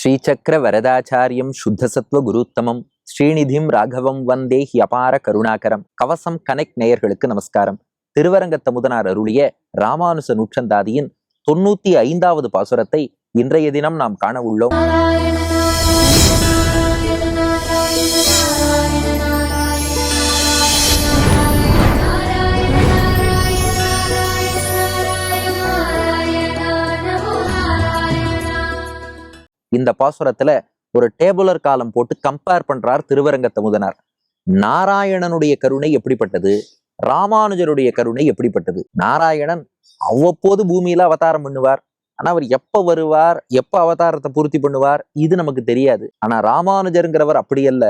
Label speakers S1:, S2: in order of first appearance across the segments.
S1: ஸ்ரீசக்கர வரதாச்சாரியம் சுத்தசத்வ குருத்தமம். ஸ்ரீநிதிம் ராகவம் வந்தே he அபார கருணாகரம். கவசம் connect நேயர்களுக்கு நமஸ்காரம். திருவரங்கத்த முதனார் அருளிய ராமானுச நூற்றந்தாதியின் தொண்ணூத்தி ஐந்தாவது பாசுரத்தை இன்றைய தினம் நாம் காண உள்ளோம். இந்த பாசுரத்துல ஒரு டேபுலர் காலம் போட்டு கம்பேர் பண்றார் திருவரங்கத்த முதனார். நாராயணனுடைய கருணை எப்படிப்பட்டது? ராமானுஜருடைய கருணை எப்படிப்பட்டது? நாராயணன் அவ்வப்போது பூமியில அவதாரம் பண்ணுவார். ஆனா அவர் எப்ப வருவார்? எப்ப அவதாரத்தை பூர்த்தி பண்ணுவார்? இது நமக்கு தெரியாது. ஆனா ராமானுஜருங்கிறவர் அப்படி அல்ல.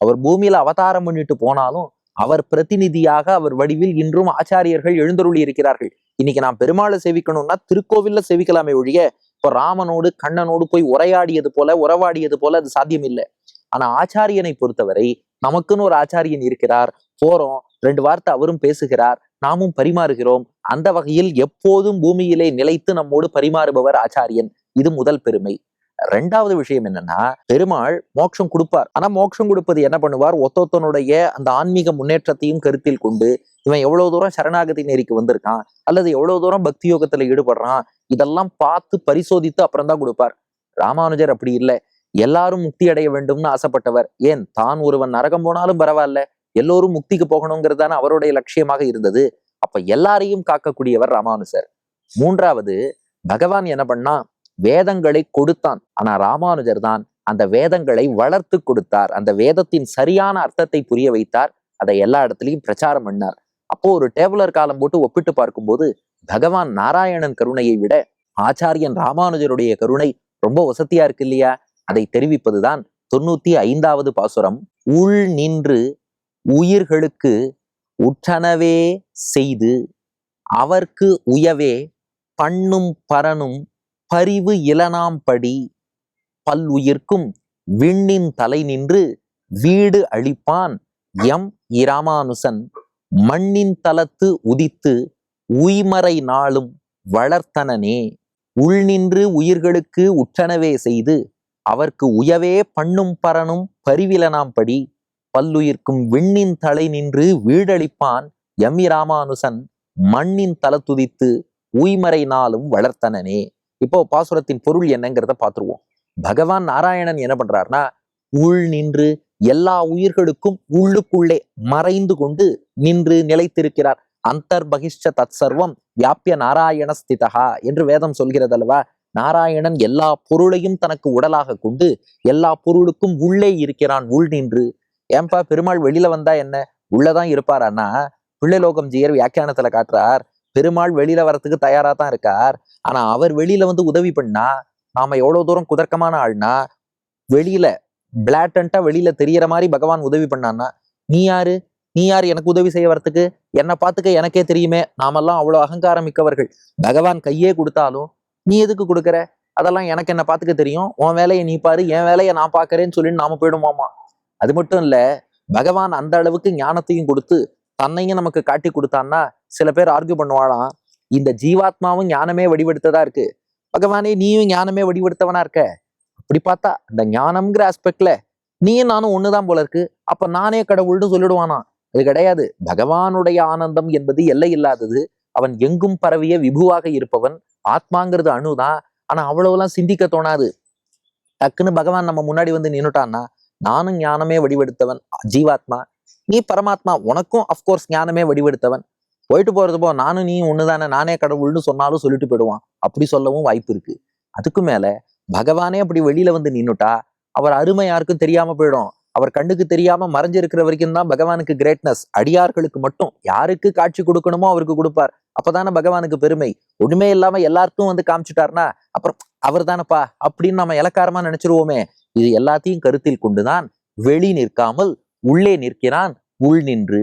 S1: அவர் பூமியில அவதாரம் பண்ணிட்டு போனாலும் அவர் பிரதிநிதியாக அவர் வடிவில் இன்றும் ஆச்சாரியர்கள் எழுந்தருளி இருக்கிறார்கள் இன்னைக்கு நான் பெருமாளை சேவிக்கணும்னா திருக்கோவில்ல சேவிக்கலாமே ஒழிய இப்போ ராமனோடு கண்ணனோடு போய் உரையாடியது போல உறவாடியது போல அது சாத்தியம் இல்லை ஆனா ஆச்சாரியனை பொறுத்தவரை நமக்குன்னு ஒரு ஆச்சாரியன் இருக்கிறார். போறோம் ரெண்டு வார்த்தை அவரும் பேசுகிறார். நாமும் பரிமாறுகிறோம். அந்த வகையில் எப்போதும் பூமியிலே நிலைத்து நம்மோடு பரிமாறுபவர் ஆச்சாரியன். இது முதல் பெருமை. ரெண்டாவது விஷயம் என்னன்னா பெருமாள் மோட்சம் கொடுப்பார். ஆனா மோட்சம் கொடுப்பது என்ன பண்ணுவார்? ஒத்தொத்தனுடைய அந்த ஆன்மீக முன்னேற்றத்தையும் கருத்தில் கொண்டு இவன் எவ்வளவு தூரம் சரணாகதி நெறிக்கு வந்திருக்கான் அல்லது எவ்வளவு தூரம் பக்தி யோகத்துல ஈடுபடுறான் இதெல்லாம் பார்த்து பரிசோதித்து அப்புறம் தான் கொடுப்பார். ராமானுஜர் அப்படி இல்லை. எல்லாரும் முக்தி அடைய வேண்டும்னு ஆசைப்பட்டவர். ஏன்? தான் ஒருவன் நரகம் போனாலும் பரவாயில்ல. எல்லோரும் முக்திக்கு போகணுங்கிறது தானே அவருடைய லட்சியமாக இருந்தது. அப்ப எல்லாரையும் காக்கக்கூடியவர் ராமானுஜர். மூன்றாவது பகவான் என்ன பண்ணா வேதங்களை கொடுத்தான். ஆனா ராமானுஜர் தான் அந்த வேதங்களை வளர்த்து கொடுத்தார். அந்த வேதத்தின் சரியான அர்த்தத்தை புரிய வைத்தார். அதை எல்லா இடத்துலையும் பிரச்சாரம் பண்ணார். அப்போ ஒரு டேபுலர் காலம் போட்டு ஒப்பிட்டு பார்க்கும்போது பகவான் நாராயணன் கருணையை விட ஆச்சாரியன் ராமானுஜருடைய கருணை ரொம்ப வசதியா இருக்கு இல்லையா? அதை தெரிவிப்பதுதான் தொண்ணூத்தி ஐந்தாவது பாசுரம். உள் நின்று உயிர்களுக்கு உற்றனவே செய்து அவர்க்கு உயவே பண்ணும் பரனும் பரிவு இளனாம்படி பல்லுயிர்க்கும் விண்ணின் தலை நின்று வீடு அளிப்பான் எம் இராமானுசன் மண்ணின் தலத்து உதித்து உய்மறை நாளும் வளர்த்தனனே. உள்நின்று உயிர்களுக்கு உற்றனவே செய்து அவர்க்கு உயவே பண்ணும் பரனும் பரிவிலனாம்படி பல்லுயிர்க்கும் விண்ணின் தலை நின்று வீடளிப்பான் எம் இராமானுசன் மண்ணின் தலத்துதித்து உய்மறை நாளும் வளர்த்தனனே. இப்போ பாசுரத்தின் பொருள் என்னங்கிறத பார்த்துருவோம். பகவான் நாராயணன் என்ன பண்றாருன்னா உள் நின்று எல்லா உயிர்களுக்கும் உள்ளுக்குள்ளே மறைந்து கொண்டு நின்று நிலைத்திருக்கிறார். அந்தர் பகிஷ்ட தத் சர்வம் வியாபிய நாராயண ஸ்திதகா என்று வேதம் சொல்கிறது அல்லவா நாராயணன் எல்லா பொருளையும் தனக்கு உடலாக கொண்டு எல்லா பொருளுக்கும் உள்ளே இருக்கிறான் உள் நின்று. ஏன்பா பெருமாள் வெளியில வந்தா என்ன? உள்ளதான் இருப்பாரான்னா பிள்ளைலோகம் ஜீயர் வியாக்கியானத்துல காட்டுறார் பெருமாள் வெளியில வரத்துக்கு தயாரா தான் இருக்கார். ஆனா அவர் வெளியில வந்து உதவி பண்ணா நாம எவ்வளவு தூரம் குதர்க்கமான ஆள்னா வெளியில பிளாட்டன்ட்டா வெளியில தெரியற மாதிரி பகவான் உதவி பண்ணான்னா நீ யாரு? நீ யார்? எனக்கு உதவி செய்ய வரத்துக்கு என்னை பார்த்துக்க எனக்கே தெரியுமே. நாமெல்லாம் அவ்வளோ அகங்காரம் மிக்கவர்கள். பகவான் கையே கொடுத்தாலும் நீ எதுக்கு கொடுக்குற? அதெல்லாம் எனக்கு என்ன பார்த்துக்க தெரியும். உன் வேலையை நீ பாரு. என் வேலையை நான் பார்க்கறேன்னு சொல்லி நாம போயிடுவோமா? அது மட்டும் இல்லை பகவான் அந்த அளவுக்கு ஞானத்தையும் கொடுத்து தன்னையும் நமக்கு காட்டி கொடுத்தான்னா சில பேர் ஆர்கியூ பண்ணுவாளாம் இந்த ஜீவாத்மாவும் ஞானமே வடிவெடுத்ததா இருக்கு. பகவானே நீயும் ஞானமே வடிவெடுத்தவனா இருக்க? அப்படி பார்த்தா அந்த ஞானம்ங்கிற ஆஸ்பெக்ட்ல நீயும் நானும் ஒண்ணுதான் போல இருக்கு. அப்ப நானே கடவுள்னு சொல்லிடுவானா? அது கிடையாது. பகவானுடைய ஆனந்தம் என்பது எல்லை இல்லாதது. அவன் எங்கும் பரவிய விபுவாக இருப்பவன். ஆத்மாங்கிறது அணுதான். ஆனா அவ்வளவுலாம் சிந்திக்க தோணாது. டக்குன்னு பகவான் நம்ம முன்னாடி வந்து நின்னுட்டான்னா நானும் ஞானமே வடிவெடுத்தவன் ஜீவாத்மா. நீ பரமாத்மா உனக்கும் அஃப்கோர்ஸ் ஞானமே வடிவெடுத்தவன். போயிட்டு போறது போ நானும் நீ ஒண்ணுதானே நானே கடவுள்னு சொன்னாலும் சொல்லிட்டு போயிடுவான். அப்படி சொல்லவும் வாய்ப்பு இருக்கு. அதுக்கு மேல பகவானே அப்படி வெளியில வந்து நின்னுட்டா அவர் அருமை யாருக்கும் தெரியாம போயிடும். அவர் கண்ணுக்கு தெரியாம மறைஞ்சிருக்கிற வரைக்கும் தான் பகவானுக்கு கிரேட்னஸ் அடியார்களுக்கு மட்டும் யாருக்கு காட்சி கொடுக்கணுமோ அவருக்கு கொடுப்பார். அப்பதானே பகவானுக்கு பெருமை. ஒண்ணுமே இல்லாம எல்லாருக்கும் வந்து காமிச்சிட்டார்னா அப்புறம் அவர் தானப்பா அப்படின்னு நம்ம இலக்காரமா நினைச்சிருவோமே. இது எல்லாத்தையும் கருத்தில் கொண்டுதான் வெளி நிற்காமல் உள்ளே நிற்கிறான் உள் நின்று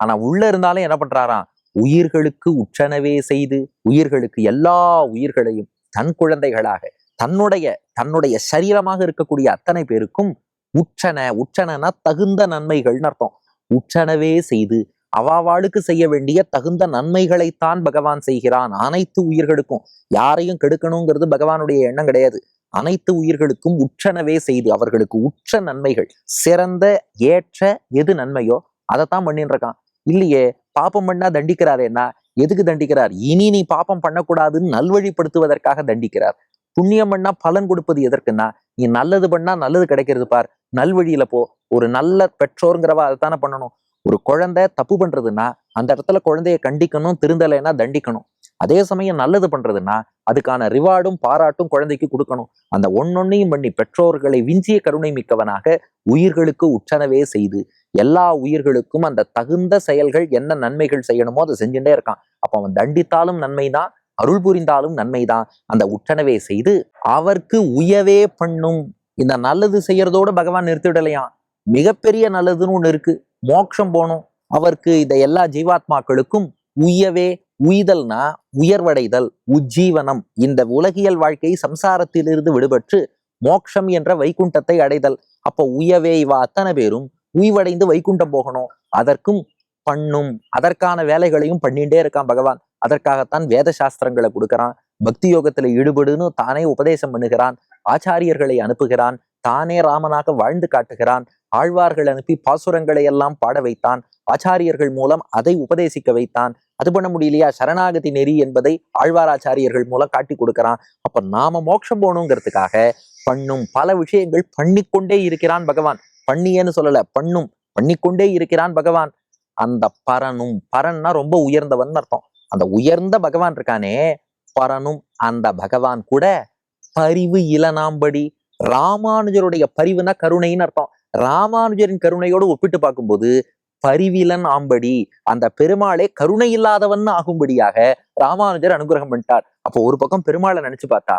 S1: ஆனா உள்ள இருந்தாலும் என்ன பண்றாராம்? உயிர்களுக்கு உற்றனவே செய்து உயிர்களுக்கு எல்லா உயிர்களையும் தன் குழந்தைகளாக தன்னுடைய தன்னுடைய சரீரமாக இருக்கக்கூடிய அத்தனை பேருக்கும் உற்றன உற்றனனா தகுந்த நன்மைகள்னு அர்த்தம். உற்றனவே செய்து அவாவாளுக்கு செய்ய வேண்டிய தகுந்த நன்மைகளைத்தான் பகவான் செய்கிறான். அனைத்து உயிர்களுக்கும் யாரையும் கெடுக்கணுங்கிறது பகவானுடைய எண்ணம் கிடையாது. அனைத்து உயிர்களுக்கும் உற்றனவே செய்து அவர்களுக்கு உற்ற நன்மைகள் சிறந்த ஏற்ற எது நன்மையோ அதைத்தான் பண்ணின்னு இருக்கான். இல்லையே பாப்பம் பண்ணா தண்டிக்கிறாரேன்னா எதுக்கு தண்டிக்கிறார்? இனி நீ பாப்பம் பண்ணக்கூடாதுன்னு நல்வழிப்படுத்துவதற்காக தண்டிக்கிறார். புண்ணியம் பண்ணா பலன் கொடுப்பது எதற்குன்னா நீ நல்லது பண்ணா நல்லது கிடைக்கிறது பார். நல்வழியில போ. ஒரு நல்ல பெற்றோருங்கிறவா அதைத்தானே பண்ணணும். ஒரு குழந்தை தப்பு பண்றதுன்னா அந்த இடத்துல குழந்தைய கண்டிக்கணும் திருந்தலைன்னா தண்டிக்கணும். அதே சமயம் நல்லது பண்றதுன்னா அதுக்கான ரிவார்டும் பாராட்டும் குழந்தைக்கு கொடுக்கணும். அந்த ஒன்னொன்னையும் பண்ணி பெற்றோர்களை விஞ்சிய கருணை மிக்கவனாக உயிர்களுக்கு உற்றனவே செய்து எல்லா உயிர்களுக்கும் அந்த தகுந்த செயல்கள் என்ன நன்மைகள் செய்யணுமோ அதை செஞ்சுட்டே இருக்கான். அப்போ அவன் தண்டித்தாலும் நன்மைதான் அருள் புரிந்தாலும் நன்மைதான். அந்த உற்றனவே செய்து அவர்க்கு உயவே பண்ணும். இந்த நல்லது செய்யறதோட பகவான் நிறுத்திவிடலையாம் மிகப்பெரிய நல்லதுன்னு ஒன்று இருக்கு. மோட்சம் போகணும். அவருக்கு இந்த எல்லா ஜீவாத்மாக்களுக்கும் உயவே உய்தல்னா உயர்வடைதல் உஜ்ஜீவனம். இந்த உலகியல் வாழ்க்கை சம்சாரத்திலிருந்து விடுபட்டு மோட்சம் என்ற வைகுண்டத்தை அடைதல். அப்போ உயவே இவ அத்தனை பேரும் உய்வடைந்து வைகுண்டம் போகணும். அதற்கும் பண்ணும். அதற்கான வேலைகளையும் பண்ணிட்டே இருக்கான் பகவான். அதற்காகத்தான் வேத சாஸ்திரங்களை கொடுக்கறான். பக்தி யோகத்துல ஈடுபடுன்னு தானே உபதேசம் பண்ணுகிறான். ஆச்சாரியர்களை அனுப்புகிறான். தானே ராமனாக வாழ்ந்து காட்டுகிறான். ஆழ்வார்கள் அனுப்பி பாசுரங்களை எல்லாம் பாட வைத்தான். ஆச்சாரியர்கள் மூலம் அதை உபதேசிக்க வைத்தான். அது பண்ண முடியலையா? சரணாகதி நெறி என்பதை ஆழ்வாராச்சாரியர்கள் மூலம் காட்டி கொடுக்கறான். அப்ப நாம மோட்சம் போகணுங்கிறதுக்காக பண்ணும் பல விஷயங்கள் பண்ணிக்கொண்டே இருக்கிறான் பகவான். பண்ணியேன்னு சொல்லல. பண்ணும். பண்ணிக்கொண்டே இருக்கிறான் பகவான். அந்த பரனும் பரன்னா ரொம்ப உயர்ந்தவன் அர்த்தம். அந்த உயர்ந்த பகவான் இருக்கானே பரனும் அந்த பகவான் கூட பரிவு இளநாம்படி ராமானுஜருடைய பரிவுனா கருணைன்னு அர்த்தம். ராமானுஜரின் கருணையோடு ஒப்பிட்டு பார்க்கும்போது பரிவிலன் ஆம்படி அந்த பெருமாளே கருணை இல்லாதவன் ஆகும்படியாக ராமானுஜர் அனுகிரகம் பண்ணிட்டார். அப்போ ஒரு பக்கம் பெருமாளை நினைச்சு பார்த்தா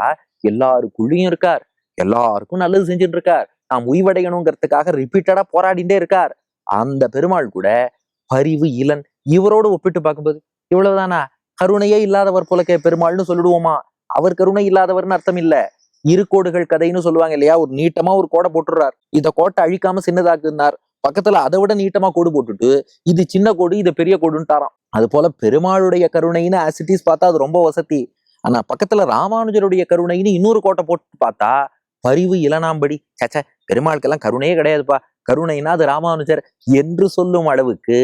S1: எல்லாருக்குள்ளயும் இருக்கார். எல்லாருக்கும் நல்லது செஞ்சுட்டு இருக்கார். நாம் உய்வடையணுங்கிறதுக்காக ரிப்பீட்டடா போராடிட்டே இருக்கார். அந்த பெருமாள் கூட பரிவு இளன் இவரோடு ஒப்பிட்டு பார்க்கும்போது இவ்வளவுதானா? கருணையே இல்லாதவர் போல கே பெருமாள்னு சொல்லிடுவோமா? அவர் கருணை இல்லாதவர்னு அர்த்தம் இல்ல. இரு கோடுகள் கதைன்னு சொல்லுவாங்க இல்லையா? ஒரு நீட்டமா ஒரு கோடை போட்டுடுறார். இந்த கோட்டை அழிக்காம சின்னதாக்குனார். பக்கத்துல அதை விட நீட்டமா கோடு போட்டுட்டு இது சின்ன கோடு இது பெரிய கோடுன்ட்டாராம் அது போல பெருமாளுடைய கருணைன்னு ஆசிட்டிஸ் பார்த்தா அது ரொம்ப வசதி. ஆனா பக்கத்துல ராமானுஜருடைய கருணைன்னு இன்னொரு கோட்டை போட்டு பார்த்தா பரிவு இளனாம்படி சச்ச பெருமாளுக்கெல்லாம் கருணையே கிடையாதுப்பா. கருணைனா அது ராமானுஜர் என்று சொல்லும் அளவுக்கு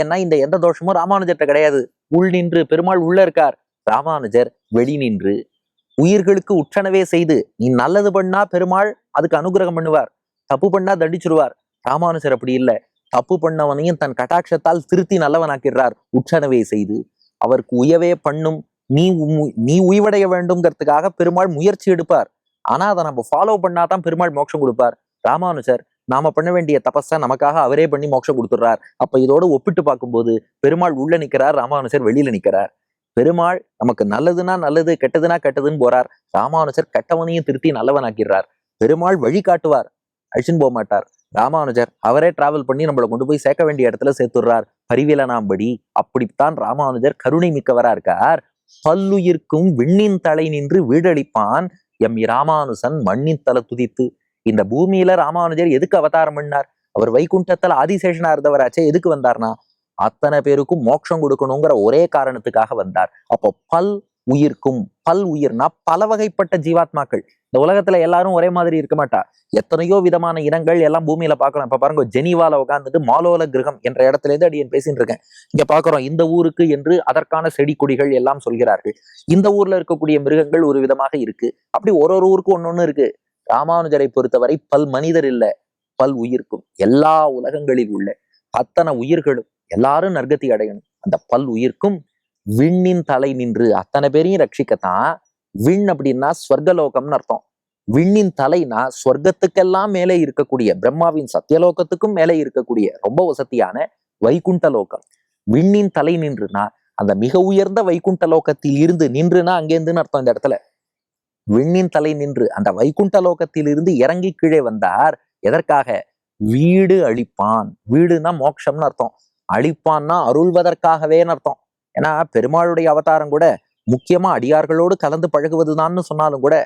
S1: ஏன்னா இந்த எந்த தோஷமும் ராமானுஜர்கிட்ட கிடையாது. உள் நின்று பெருமாள் உள்ள இருக்கார். ராமானுஜர் வெளி நின்று உயிர்களுக்கு உற்றனவே செய்து நீ நல்லது பண்ணா பெருமாள் அதுக்கு அனுகிரகம் பண்ணுவார். தப்பு பண்ணா தண்டிச்சிருவார். ராமானுஜர் அப்படி இல்லை. தப்பு பண்ணவனையும் தன் கட்டாட்சத்தால் திருத்தி நல்லவனாக்கிறார் உற்றனவே செய்து அவருக்கு உயவே பண்ணும். நீ நீ உய்வடைய வேண்டும்ங்கிறதுக்காக பெருமாள் முயற்சி எடுப்பார். ஆனா அதை நம்ம ஃபாலோ பண்ணாதான் பெருமாள் மோட்சம் கொடுப்பார். ராமானுஜர் நாம பண்ண வேண்டிய தபஸை நமக்காக அவரே பண்ணி மோட்சம் கொடுத்துட்றார். அப்ப இதோட ஒப்பிட்டு பார்க்கும்போது பெருமாள் உள்ள நிக்கிறார் ராமானுஜர் வெளியில நிக்கிறார். பெருமாள் நமக்கு நல்லதுன்னா நல்லது கெட்டதுன்னா கெட்டதுன்னு போறார். ராமானுஜர் கெட்டவனையும் திருத்தி நல்லவனாக்கிறார் பெருமாள் வழி காட்டுவார். அழிச்சுன்னு போக மாட்டார். ராமானுஜர் அவரே டிராவல் பண்ணி நம்மளை கொண்டு போய் சேர்க்க வேண்டிய இடத்துல சேர்த்துடுறார். பரிவிலனாம்படி அப்படித்தான் ராமானுஜர் கருணை மிக்கவரா இருக்கார். பல்லுயிர்க்கும் விண்ணின் தலை நின்று வீடளிப்பான். எம் இராமானுசன் மண்ணின் தலை துதித்து இந்த பூமியில ராமானுஜர் எதுக்கு அவதாரம் பண்ணார்? அவர் வைகுண்டத்துல ஆதிசேஷனா இருந்தவராச்சே எதுக்கு வந்தார்னா அத்தனை பேருக்கும் மோட்சம் கொடுக்கணுங்கிற ஒரே காரணத்துக்காக வந்தார். அப்போ பல் உயிர்க்கும் பல் உயிர்னா பல வகைப்பட்ட ஜீவாத்மாக்கள். இந்த உலகத்துல எல்லாரும் ஒரே மாதிரி இருக்க மாட்டா. எத்தனையோ விதமான இனங்கள் எல்லாம் பூமியில பாக்குறோம். இப்ப பாருங்க ஜெனீவால உட்காந்துட்டு மாலோல கிரகம் என்ற இடத்துல இருந்து அடியன் பேசிட்டு இருக்கேன். இங்க பாக்குறோம் இந்த ஊருக்கு என்று அதற்கான செடி கொடிகள் எல்லாம் சொல்கிறார்கள். இந்த ஊர்ல இருக்கக்கூடிய மிருகங்கள் ஒரு விதமாக இருக்கு. அப்படி ஒரு ஒரு ஊருக்கு ஒன்னொன்னு இருக்கு. ராமானுஜரை பொறுத்தவரை பல் மனிதர் இல்ல பல் உயிர்க்கும். எல்லா உலகங்களில் உள்ள அத்தனை உயிர்களும் எல்லாரும் நற்கதி அடையணும். அந்த பல் உயிர்க்கும் விண்ணின் தலை நின்று அத்தனை பேரையும் ரட்சிக்கத்தான். விண் அப்படின்னா ஸ்வர்கலோகம்னு அர்த்தம். விண்ணின் தலைனா ஸ்வர்க்கத்துக்கெல்லாம் மேலே இருக்கக்கூடிய பிரம்மாவின் சத்தியலோகத்துக்கும் மேலே இருக்கக்கூடிய ரொம்ப வசதியான வைகுண்ட லோகம் விண்ணின் தலை நின்றுனா அந்த மிக உயர்ந்த வைகுண்ட லோகத்தில் இருந்து நின்றுனா அங்கேருந்துன்னு அர்த்தம் இந்த இடத்துல. விண்ணின் தலை நின்று அந்த வைகுண்ட லோகத்தில் இருந்து இறங்கி கீழே வந்தார் எதற்காக? வீடு அழிப்பான். வீடுனா மோட்சம்னு அர்த்தம். அழிப்பான்னா அருள்வதற்காகவேன்னு அர்த்தம். ஏன்னா பெருமாளுடைய அவதாரம் கூட முக்கியமா அடியார்களோடு கலந்து பழகுவதுதான்னு சொன்னாலும் கூட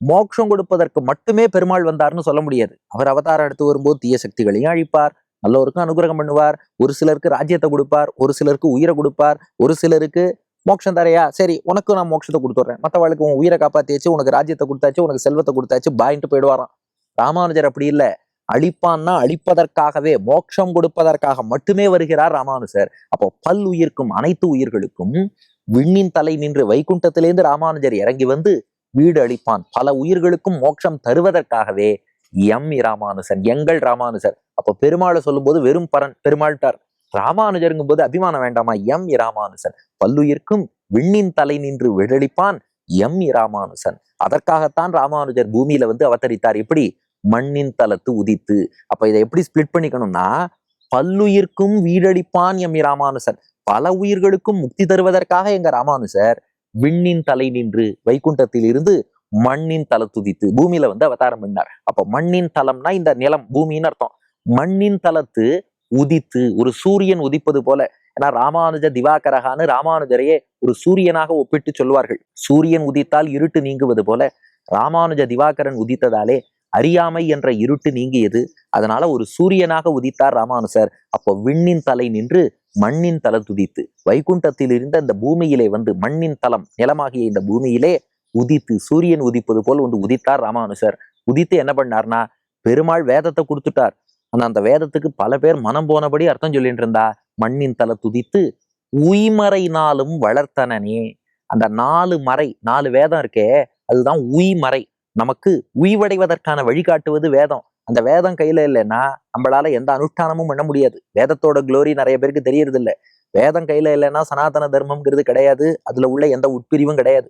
S1: மோட்சம் கொடுப்பதற்கு மட்டுமே பெருமாள் வந்தார்னு சொல்ல முடியாது. அவர் அவதாரம் எடுத்து வரும்போது தீய சக்திகளையும் அழிப்பார் நல்லோருக்கும் அனுகிரகம் பண்ணுவார் ஒரு சிலருக்கு ராஜ்யத்தை கொடுப்பார் ஒரு சிலருக்கு உயிரை கொடுப்பார் ஒரு சிலருக்கு மோட்சம் தரையா சரி உனக்கும் நான் மோட்சத்தை கொடுத்துட்றேன். மற்றவாளுக்கு உன் உயிரை காப்பாத்தியாச்சு உனக்கு ராஜ்யத்தை கொடுத்தாச்சு உனக்கு செல்வத்தை கொடுத்தாச்சு பாயின்ட்டு போயிடுவாராம். ராமானுஜர் அப்படி இல்ல. அழிப்பான்னா அழிப்பதற்காகவே மோட்சம் கொடுப்பதற்காக மட்டுமே வருகிறார் ராமானுஜர் அப்போ பல் உயிர்க்கும் அனைத்து உயிர்களுக்கும் விண்ணின் தலை நின்று வைகுண்டத்திலேருந்து ராமானுஜர் இறங்கி வந்து வீடு அளிப்பான் பல உயிர்களுக்கும் மோட்சம் தருவதற்காகவே எம் ராமானுசன் எங்கள் ராமானுசர் அப்போ பெருமாளை சொல்லும்போது வெறும் பரன் பெருமாள்டார். ராமானுஜருங்கும் போது அபிமானம் வேண்டாமா? எம் இராமானுசன் பல்லுயிர்க்கும் விண்ணின் தலை நின்று விடளிப்பான் எம் இராமானுசன் அதற்காகத்தான் ராமானுஜர் பூமியில வந்து அவதரித்தார். எப்படி? மண்ணின் தலத்து உதித்து அப்ப இதை எப்படி ஸ்பிளிட் பண்ணிக்கணும்னா பல்லுயிர்க்கும் வீடடிப்பான் எம் ராமானுசர். பல உயிர்களுக்கும் முக்தி தருவதற்காக எங்க ராமானுசர் விண்ணின் தலை நின்று வைகுண்டத்தில் இருந்து மண்ணின் தல துதித்து பூமியில வந்து அவதாரம் பண்ணார் அப்ப மண்ணின் தலம்னா இந்த நிலம் பூமின்னு அர்த்தம். மண்ணின் தலத்து உதித்து ஒரு சூரியன் உதிப்பது போல ஏன்னா ராமானுஜ திவாகரகான்னு ராமானுஜரையே ஒரு சூரியனாக ஒப்பிட்டு சொல்வார்கள். சூரியன் உதித்தால் இருட்டு நீங்குவது போல ராமானுஜ திவாகரன் உதித்ததாலே அறியாமை என்ற இருட்டு நீங்கியது. அதனால ஒரு சூரியனாக உதித்தார் ராமானுசர். அப்போ விண்ணின் தலை நின்று மண்ணின் தலை துதித்து வைகுண்டத்தில் இருந்த இந்த பூமியிலே வந்து மண்ணின் தலம் நிலமாகிய இந்த பூமியிலே உதித்து சூரியன் உதிப்பது போல் வந்து உதித்தார் ராமானுசர். உதித்து என்ன பண்ணார்னா பெருமாள் வேதத்தை கொடுத்துட்டார். ஆனா அந்த வேதத்துக்கு பல பேர் மனம் போனபடி அர்த்தம் சொல்லிட்டு இருந்தா மண்ணின் தலை துதித்து உய்மறை நாளும் வளர்த்தனனே. அந்த நாலு மறை நாலு வேதம் இருக்கே அதுதான் உய்மறை. நமக்கு உய்வடைவதற்கான வழிகாட்டுவது வேதம். அந்த வேதம் கையில இல்லைன்னா நம்மளால எந்த அனுஷ்டானமும் பண்ண முடியாது. வேதத்தோட குளோரி நிறைய பேருக்கு தெரியறது இல்லை வேதம் கையில இல்லைன்னா சனாதன தர்மம்ங்கிறது கிடையாது. அதுல உள்ள எந்த உட்பிரிவும் கிடையாது.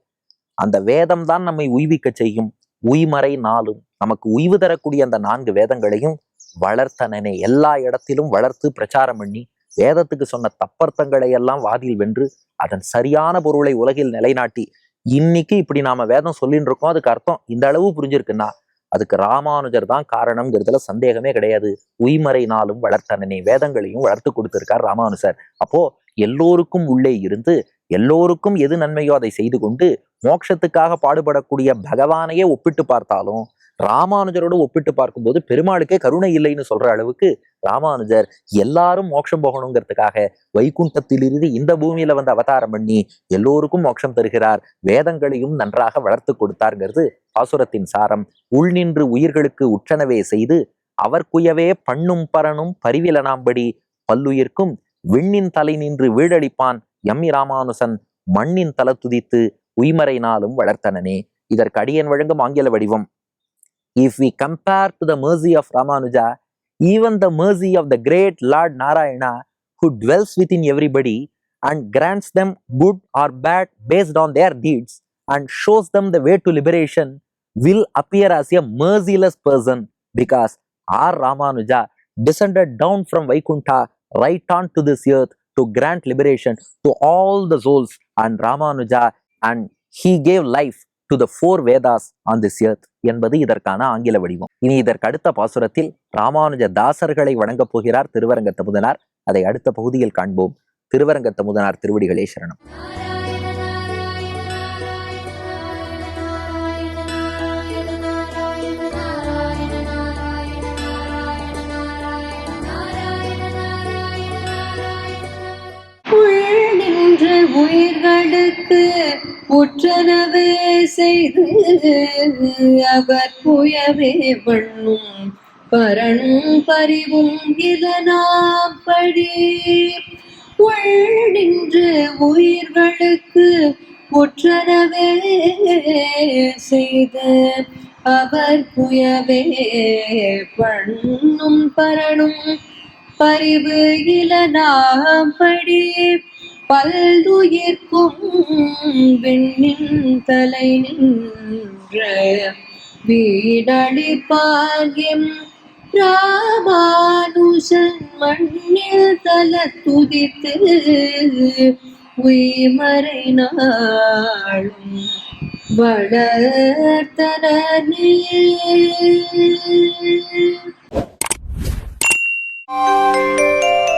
S1: அந்த வேதம் தான் நம்மை உய்விக்க செய்யும். உய்மறை நாளும். நமக்கு உய்வு தரக்கூடிய அந்த நான்கு வேதங்களையும் வளர்த்தனனே எல்லா இடத்திலும் வளர்த்து பிரச்சாரம் பண்ணி வேதத்துக்கு சொன்ன தப்பர்த்தங்களை எல்லாம் வாதில் வென்று அதன் சரியான பொருளை உலகில் நிலைநாட்டி இன்னைக்கு இப்படி நாம வேதம் சொல்லிட்டு இருக்கோம் அதுக்கு அர்த்தம் இந்த அளவு புரிஞ்சிருக்குன்னா அதுக்கு ராமானுஜர் தான் காரணம்ங்கிறதுல சந்தேகமே கிடையாது. உய்மறை நாளும் வளர்த்தனனே வேதங்களையும் வளர்த்து கொடுத்திருக்கார் ராமானுஜர். அப்போ எல்லோருக்கும் உள்ளே இருந்து எல்லோருக்கும் எது நன்மையோ அதை செய்து கொண்டு மோட்சத்துக்காக பாடுபடக்கூடிய பகவானையே ஒப்பிட்டு பார்த்தாலும் ராமானுஜரோடு ஒப்பிட்டு பார்க்கும்போது பெருமாளுக்கே கருணை இல்லைன்னு சொல்ற அளவுக்கு ராமானுஜர் எல்லாரும் மோட்சம் போகணுங்கிறதுக்காக வைகுண்டத்திலிருந்து இந்த பூமியில வந்து அவதாரம் பண்ணி எல்லோருக்கும் மோட்சம் தருகிறார். வேதங்களையும் நன்றாக வளர்த்து கொடுத்தார்ங்கிறது பாசுரத்தின் சாரம். உள்நின்று உயிர்களுக்கு உற்றனவே செய்து அவர் குயவே பண்ணும் பரனும் பரிவிலனாம்படி பல்லுயிர்க்கும் விண்ணின் தலை நின்று வீழளிப்பான் எம்மி ராமானுசன். மண்ணின் தல துதித்து உய்மறை நாளும் வளர்த்தனனே. இதற்கு அடியன் வழங்கும் ஆங்கில வடிவம் If we compare to the mercy of Ramanuja, even the mercy of the great Lord Narayana, who dwells within everybody and grants them good or bad based on their deeds and shows them the way to liberation, will appear as a merciless person because our Ramanuja descended down from Vaikuntha right on to this earth to grant liberation to all the souls and Ramanuja and he gave life to the four Vedas on this earth என்பது இதற்கான ஆங்கில வடிவம். இனி இதற்கு அடுத்த பாசுரத்தில் ராமானுஜ தாசர்களை வணங்கப் போகிறார் திருவரங்க தமுதனார் அதை அடுத்த பகுதியில் காண்போம். திருவரங்க தமுதனார் திருவடிகளே சரணம்.
S2: உயிர்களுக்கு உற்றனவே செய்து அவர் புயவே பண்ணும் பரணும் பறிவும் இதனாம்படி உள் நின்று உயிர்களுக்கு உற்றனவே செய்து அவர் புயவே பண்ணும் பரணும் பறிவு இலனாம்படி பல்துயிர்க்கும் விண்ணின் தலை நின்ற வீடழிப்பாகிம் ராமானுஷன் மண்ணில் தல துதித்து உய்மறை நாளும் வளர்த்தனே Thank you.